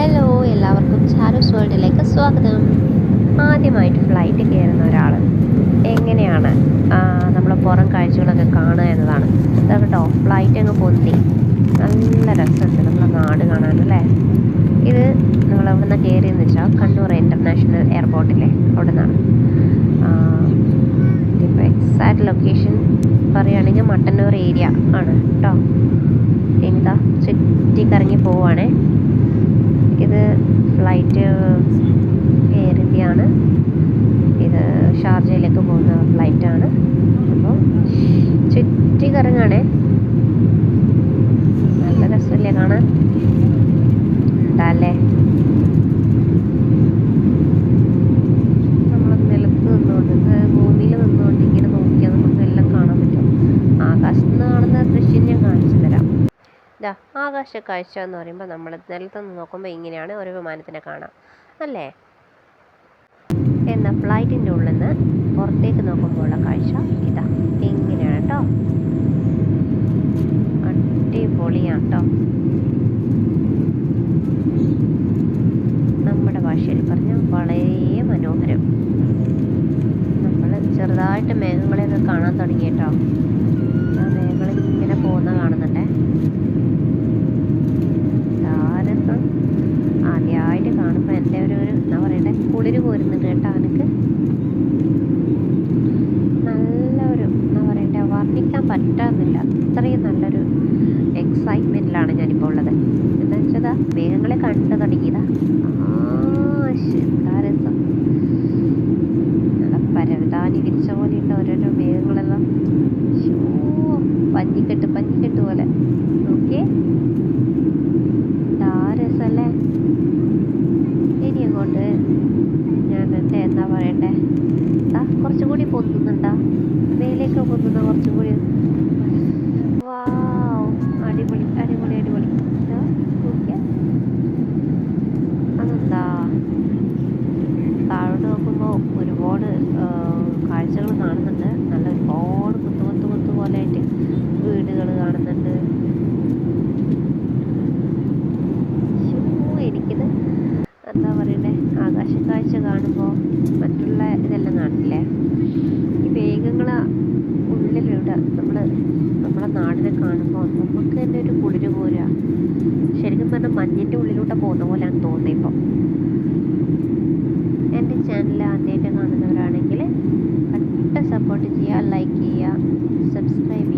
Hello എല്ലാവർക്കും ചാരോസ് വേൾഡിലേക്ക് സ്വാഗതം. ആദ്യമായിട്ട് ഫ്ലൈറ്റ് കയറുന്ന ഒരാൾ എങ്ങനെയാണ് നമ്മൾ പുറം കാഴ്ചകളൊക്കെ കാണുക എന്നതാണ്. അതാ കേട്ടോ ഫ്ലൈറ്റ് അങ്ങ് പൊന്തി. നല്ല രസമുണ്ട് നമ്മളെ നാട് കാണാനല്ലേ ഇത് നമ്മൾ എവിടെ നിന്ന് കയറിയെന്ന് വെച്ചാൽ കണ്ണൂർ ഇന്റർനാഷണൽ എയർപോർട്ടിലെ അവിടെ നിന്നാണ് ഇപ്പോൾ എക്സാക്ട് ലൊക്കേഷൻ പറയുകയാണെങ്കിൽ മട്ടന്നൂർ ഏരിയ ആണ് കേട്ടോ ഇനിതാ ചുറ്റിക്കറങ്ങി പോവുകയാണേ ഫ്ലൈറ്റ് എയർ ഇന്ത്യയാണ് ഇത് ഷാർജയിലേക്ക് പോകുന്ന ഫ്ലൈറ്റാണ്. അപ്പോൾ ചുറ്റി കറങ്ങാണേ ഇതാ ആകാശ കാഴ്ച എന്ന് പറയുമ്പോൾ നമ്മൾ നിലത്തുനിന്ന് നോക്കുമ്പോൾ ഇങ്ങനെയാണ് ഒരു വിമാനത്തിനെ കാണാം. അല്ലേ? എന്നാൽ ഫ്ലൈറ്റിന്റെ ഉള്ളിൽ നിന്ന് പുറത്തേക്ക് നോക്കുമ്പോഴുള്ള കാഴ്ച ഇതാ. ഇങ്ങനെയാണ് കേട്ടോ അടിപൊളിയാണ് കേട്ടോ നമ്മുടെ ഭാഷയിൽ പറഞ്ഞാൽ വളരെ മനോഹരം. നമ്മൾ ചെറുതായിട്ട് മേഘങ്ങളെയൊക്കെ കാണാൻ തുടങ്ങി കേട്ടോ ആ മേഘങ്ങൾ ഇങ്ങനെ പോകുന്ന കാണുന്നുണ്ടേ രസം ആദ്യമായിട്ട് കാണുമ്പോൾ എന്റെ ഒരു ഒരു എന്താ പറയണ്ടേ കോരുന്നുണ്ട് കേട്ടോ അവനക്ക് നല്ലൊരു എന്താ പറയണ്ടേ വർണിക്കാൻ പറ്റാന്നില്ല. അത്രയും നല്ലൊരു എക്സൈറ്റ്മെന്റിലാണ് ഞാനിപ്പോൾ ഉള്ളത്. എന്താ വെച്ചാൽ മേഘങ്ങളെ കണ്ടു തുടങ്ങിയതാ. എന്താ രസം. നല്ല വിരിച്ച പോലെയുണ്ട് ഓരോരോ മേഘങ്ങളെല്ലാം. പഞ്ഞിക്കെട്ട് പഞ്ഞിക്കെട്ട് പോലെ. നോക്കിയേ. എന്താ പറയണ്ടേ എന്താ കുറച്ചും കൂടി പൊന്തുന്നുണ്ടാ. മേലേക്ക് പൊന്തുന്ന കുറച്ചും കൂടി വാവ്. അടിപൊളി അടിപൊളി അടിപൊളി. അതെന്താ? താഴോട്ട് നോക്കുമ്പോൾ ഒരുപാട് കാഴ്ചകൾ കാണുന്നുണ്ട്. നല്ല ഒരുപാട് കുത്തു കുത്തു കുത്തു പോലെ ആയിട്ട് വീടുകൾ കാണുന്നുണ്ട് ശ്ശോ, എനിക്കിത് എന്താ പറയണ്ടേ ആകാശ കാഴ്ച കാണുമ്പോൾ മറ്റുള്ള ഇതെല്ലാം കാണില്ലേ? ഈ മേഘങ്ങൾ ഉള്ളിലൂടെ നമ്മൾ നമ്മുടെ നാടിനെ കാണുമ്പോൾ നമുക്ക് തന്നെ ഒരു കുളിര് പോരാ. ശരിക്കും പറഞ്ഞാൽ മഞ്ഞിന്റെ ഉള്ളിലൂടെ പോകുന്ന പോലെയാണ് തോന്നുന്നത് ഇപ്പം. എന്റെ ചാനൽ ആദ്യമായിട്ട് കാണുന്നവരാണെങ്കിൽ കട്ട സപ്പോർട്ട് ചെയ്യുക ലൈക്ക് ചെയ്യുക സബ്സ്ക്രൈബ്